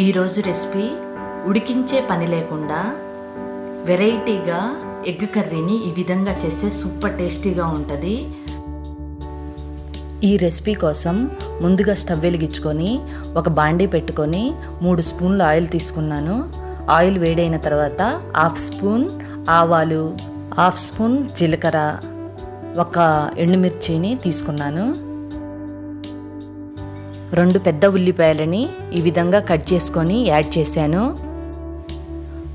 ఈరోజు రెసిపీ ఉడికించే పని లేకుండా వెరైటీగా ఎగ్ కర్రీని ఈ విధంగా చేస్తే సూపర్ టేస్టీగా ఉంటుంది. ఈ రెసిపీ కోసం ముందుగా స్టవ్ వెలిగించుకొని ఒక బాండీ పెట్టుకొని మూడు స్పూన్లు ఆయిల్ తీసుకున్నాను. ఆయిల్ వేడైన తర్వాత హాఫ్ స్పూన్ ఆవాలు హాఫ్ స్పూన్ జీలకర్ర ఒక ఎండుమిర్చిని తీసుకున్నాను. రెండు పెద్ద ఉల్లిపాయలని ఈ విధంగా కట్ చేసుకొని యాడ్ చేశాను.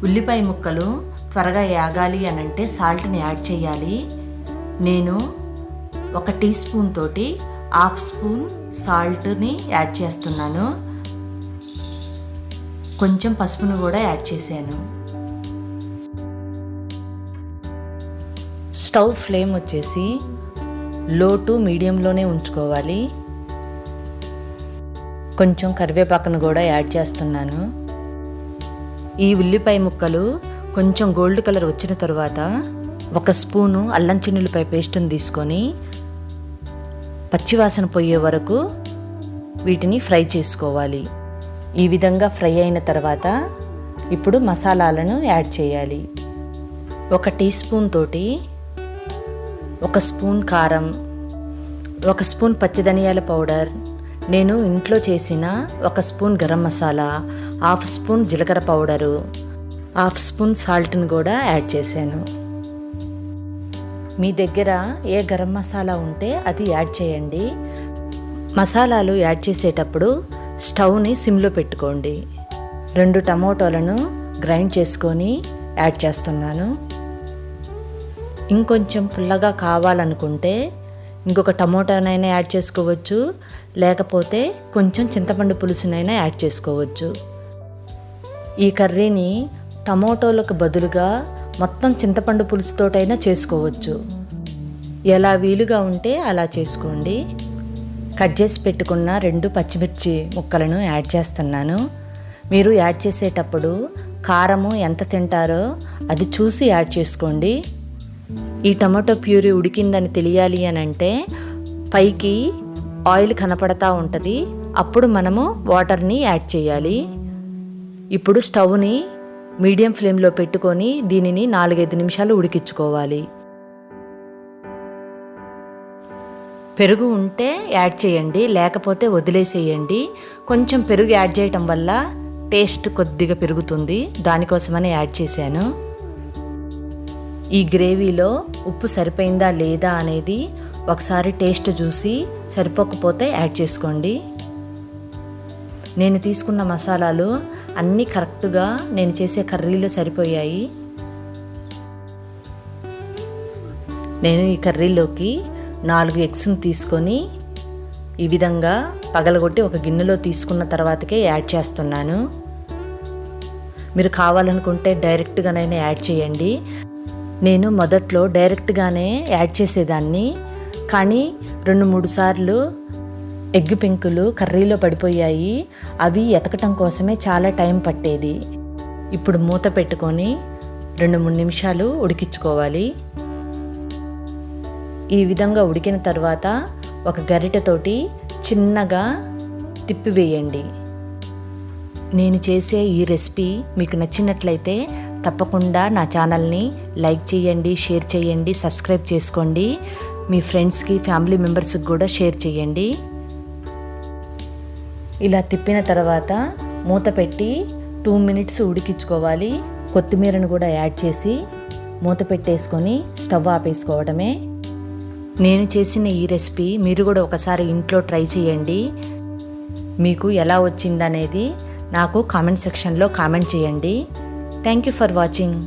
ఉల్లిపాయ ముక్కలు త్వరగా యాగాలి అని అంటే సాల్ట్ని యాడ్ చేయాలి. నేను ఒక టీ స్పూన్ తోటి హాఫ్ స్పూన్ సాల్ట్ని యాడ్ చేస్తున్నాను. కొంచెం పసుపును కూడా యాడ్ చేశాను. స్టవ్ ఫ్లేమ్ వచ్చేసి లో టు మీడియంలోనే ఉంచుకోవాలి. కొంచెం కరివేపాకును కూడా యాడ్ చేస్తున్నాను. ఈ ఉల్లిపాయ ముక్కలు కొంచెం గోల్డ్ కలర్ వచ్చిన తర్వాత ఒక స్పూను అల్లం చిన్నులపై పేస్టును తీసుకొని పచ్చివాసన పోయే వరకు వీటిని ఫ్రై చేసుకోవాలి. ఈ విధంగా ఫ్రై అయిన తర్వాత ఇప్పుడు మసాలాలను యాడ్ చేయాలి. ఒక టీ స్పూన్ తోటి ఒక స్పూన్ కారం ఒక స్పూన్ పచ్చిధనియాల పౌడర్ నేను ఇంట్లో చేసిన ఒక spoon garam masala half spoon జీలకర్ర పౌడరు హాఫ్ స్పూన్ సాల్ట్ని కూడా యాడ్ చేశాను. మీ దగ్గర ఏ గరం మసాలా ఉంటే అది యాడ్ చేయండి. మసాలాలు యాడ్ చేసేటప్పుడు స్టవ్ని సిమ్లో పెట్టుకోండి. రెండు టమోటోలను గ్రైండ్ చేసుకొని యాడ్ చేస్తున్నాను. ఇంకొంచెం పుల్లగా కావాలనుకుంటే ఇంకొక టమోటానైనా యాడ్ చేసుకోవచ్చు. లేకపోతే కొంచెం చింతపండు పులుసునైనా యాడ్ చేసుకోవచ్చు. ఈ కర్రీని టమోటోలకు బదులుగా మొత్తం చింతపండు పులుసుతోటైనా చేసుకోవచ్చు. ఎలా వీలుగా ఉంటే అలా చేసుకోండి. కట్ చేసి పెట్టుకున్న రెండు పచ్చిమిర్చి ముక్కలను యాడ్ చేస్తున్నాను. మీరు యాడ్ చేసేటప్పుడు కారము ఎంత తింటారో అది చూసి యాడ్ చేసుకోండి. ఈ టమాటో ప్యూరీ ఉడికిందని తెలియాలి అని అంటే పైకి ఆయిల్ కనపడతా ఉంటుంది అప్పుడు మనము వాటర్ని యాడ్ చేయాలి. ఇప్పుడు స్టవ్ని మీడియం ఫ్లేమ్లో పెట్టుకొని దీనిని నాలుగైదు నిమిషాలు ఉడికించుకోవాలి. పెరుగు ఉంటే యాడ్ చేయండి లేకపోతే వదిలేసేయండి. కొంచెం పెరుగు యాడ్ చేయటం వల్ల టేస్ట్ కొద్దిగా పెరుగుతుంది. దానికోసమని యాడ్ చేశాను. ఈ గ్రేవీలో ఉప్పు సరిపోయిందా లేదా అనేది ఒకసారి టేస్ట్ చూసి సరిపోకపోతే యాడ్ చేసుకోండి. నేను తీసుకున్న మసాలాలు అన్నీ కరెక్ట్గా నేను చేసే కర్రీలో సరిపోయాయి. నేను ఈ కర్రీలోకి నాలుగు ఎగ్స్ని తీసుకొని ఈ విధంగా పగలగొట్టి ఒక గిన్నెలో తీసుకున్న తర్వాతకే యాడ్ చేస్తున్నాను. మీరు కావాలనుకుంటే డైరెక్ట్గానైనా యాడ్ చేయండి. నేను మొదట్లో డైరెక్ట్గానే యాడ్ చేసేదాన్ని. కానీ రెండు మూడు సార్లు ఎగ్ పెంకులు కర్రీలో పడిపోయాయి. అవి ఎతకటం కోసమే చాలా టైం పట్టేది. ఇప్పుడు మూత పెట్టుకొని రెండు మూడు నిమిషాలు ఉడికించుకోవాలి. ఈ విధంగా ఉడికిన తర్వాత ఒక గరిటెతోటి చిన్నగా తిప్పివేయండి నేను చేసే ఈ రెసిపీ మీకు నచ్చినట్లయితే తప్పకుండా నా ఛానల్ని లైక్ చేయండి షేర్ చేయండి సబ్స్క్రైబ్ చేసుకోండి. మీ ఫ్రెండ్స్కి ఫ్యామిలీ మెంబర్స్కి కూడా షేర్ చేయండి. ఇలా తిప్పిన తర్వాత మూత పెట్టి టూ మినిట్స్ ఉడికించుకోవాలి. కొత్తిమీరను కూడా యాడ్ చేసి మూత పెట్టేసుకొని స్టవ్ ఆపేసుకోవడమే. నేను చేసిన ఈ రెసిపీ మీరు కూడా ఒకసారి ఇంట్లో ట్రై చేయండి. మీకు ఎలా వచ్చిందనేది నాకు కామెంట్ సెక్షన్లో కామెంట్ చేయండి. Thank you for watching.